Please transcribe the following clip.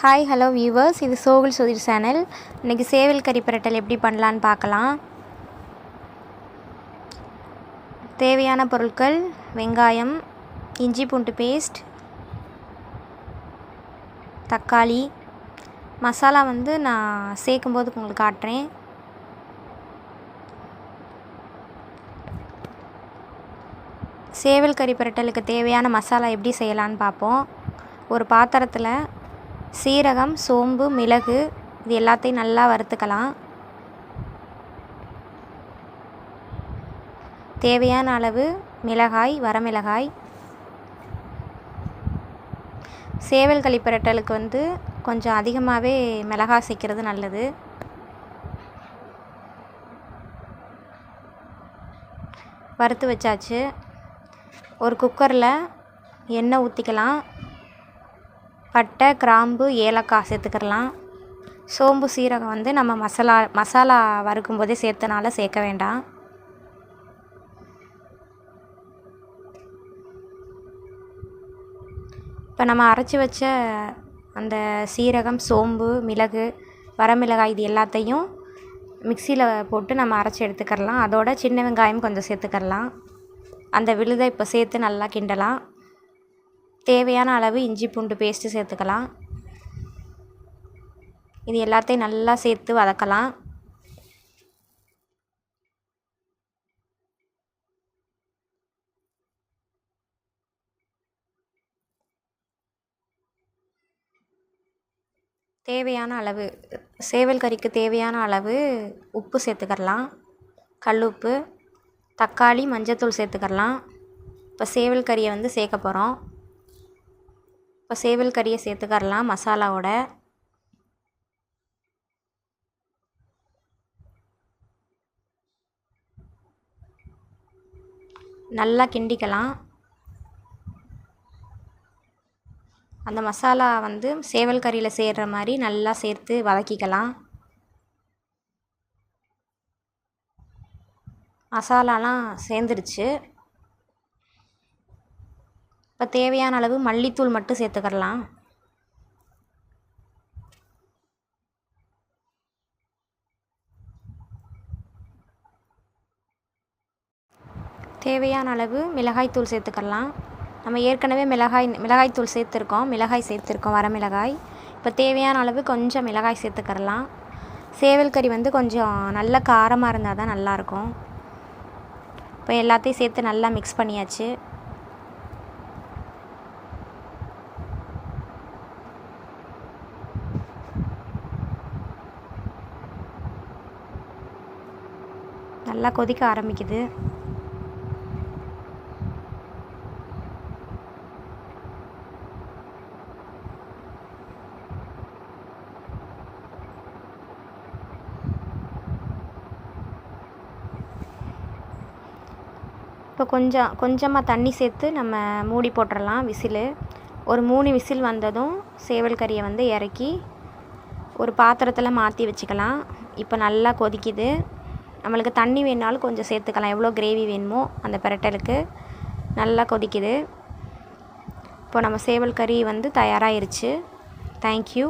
Hi hello viewers இது சோகுல் Sudhir channel. இன்றைக்கி சேவல் கறி பிரட்டல் எப்படி பண்ணலான்னு பார்க்கலாம். தேவையான பொருட்கள் வெங்காயம் இஞ்சி பூண்டு பேஸ்ட் தக்காளி. மசாலா வந்து நான் சேர்க்கும்போது உங்களுக்கு காட்டுறேன். சேவல் கறி பிரட்டலுக்கு தேவையான மசாலா எப்படி செய்யலான்னு பார்ப்போம். ஒரு பாத்திரத்தில் சீரகம் சோம்பு மிளகு இது எல்லாத்தையும் நல்லா வறுத்துக்கலாம். தேவையான அளவு மிளகாய் வரமிளகாய். சேவல் கழிப்பிரட்டலுக்கு வந்து கொஞ்சம் அதிகமாகவே மிளகாய் சேர்க்கிறது நல்லது. வறுத்து வச்சாச்சு. ஒரு குக்கரில் எண்ணெய் ஊற்றிக்கலாம் பட்டை கிராம்பு ஏலக்காய் சேர்த்துக்கிறலாம் சோம்பு சீரகம் வந்து நம்ம மசாலா மசாலா வறுக்கும் போதே சேர்த்தனால சேர்க்க வேண்டாம். இப்போ நம்ம அரைச்சி வச்ச அந்த சீரகம் சோம்பு மிளகு வரமிளகாய் இது எல்லாத்தையும் மிக்சியில் போட்டு நம்ம அரைச்சி எடுத்துக்கிறலாம். அதோட சின்ன வெங்காயம் கொஞ்சம் சேர்த்துக்கிறலாம். அந்த விழுதை இப்போ சேர்த்து நல்லா கிண்டலாம். தேவையான அளவு இஞ்சி பூண்டு பேஸ்ட்டு சேர்த்துக்கலாம். இது எல்லாத்தையும் நல்லா சேர்த்து வதக்கலாம். தேவையான அளவு சேவல் கறிக்கு தேவையான அளவு உப்பு சேர்த்துக்கிறலாம் கல் உப்பு தக்காளி மஞ்சத்தூள் சேர்த்துக்கரலாம் இப்போ சேவல் கறியை வந்து சேர்க்க போகிறோம் இப்போ சேவல் கறியை சேர்த்துக்கரலாம் மசாலாவோட. நல்லா கிண்டிக்கலாம். அந்த மசாலா வந்து சேவல் கறியில் சேர்கிற மாதிரி நல்லா சேர்த்து வதக்கிக்கலாம். மசாலாலாம் சேர்ந்துருச்சு. இப்போ தேவையான அளவு மல்லித்தூள் மட்டும் சேர்த்துக்கிடலாம் தேவையான அளவு மிளகாய்த்தூள் சேர்த்துக்கலாம் நம்ம ஏற்கனவே மிளகாய் மிளகாய்த்தூள் சேர்த்துருக்கோம். மிளகாய் சேர்த்துருக்கோம் வரமிளகாய் இப்போ தேவையான அளவு கொஞ்சம் மிளகாய் சேர்த்துக்கிறலாம். சேவல் கறி வந்து கொஞ்சம் நல்ல காரமாக இருந்தால் தான் நல்லாயிருக்கும் இப்போ எல்லாத்தையும் சேர்த்து நல்லா மிக்ஸ் பண்ணியாச்சு. நல்லா கொதிக்க ஆரம்பிக்குது. இப்போ கொஞ்சம் கொஞ்சமாக தண்ணி சேர்த்து நம்ம மூடி போட்டுடலாம் விசிலு. ஒரு மூணு விசில் வந்ததும் சேவல் கறியை வந்து இறக்கி ஒரு பாத்திரத்தில் மாற்றி வச்சுக்கலாம். இப்போ நல்லா கொதிக்குது. நம்மளுக்கு தண்ணி வேணுனாலும் கொஞ்சம் சேர்த்துக்கலாம். எவ்வளோ கிரேவி வேணுமோ அந்த பிரட்டலுக்கு நல்லா கொதிக்குது. இப்போ நம்ம சேவல் கறி வந்து தயாராகிருச்சு தேங்க்யூ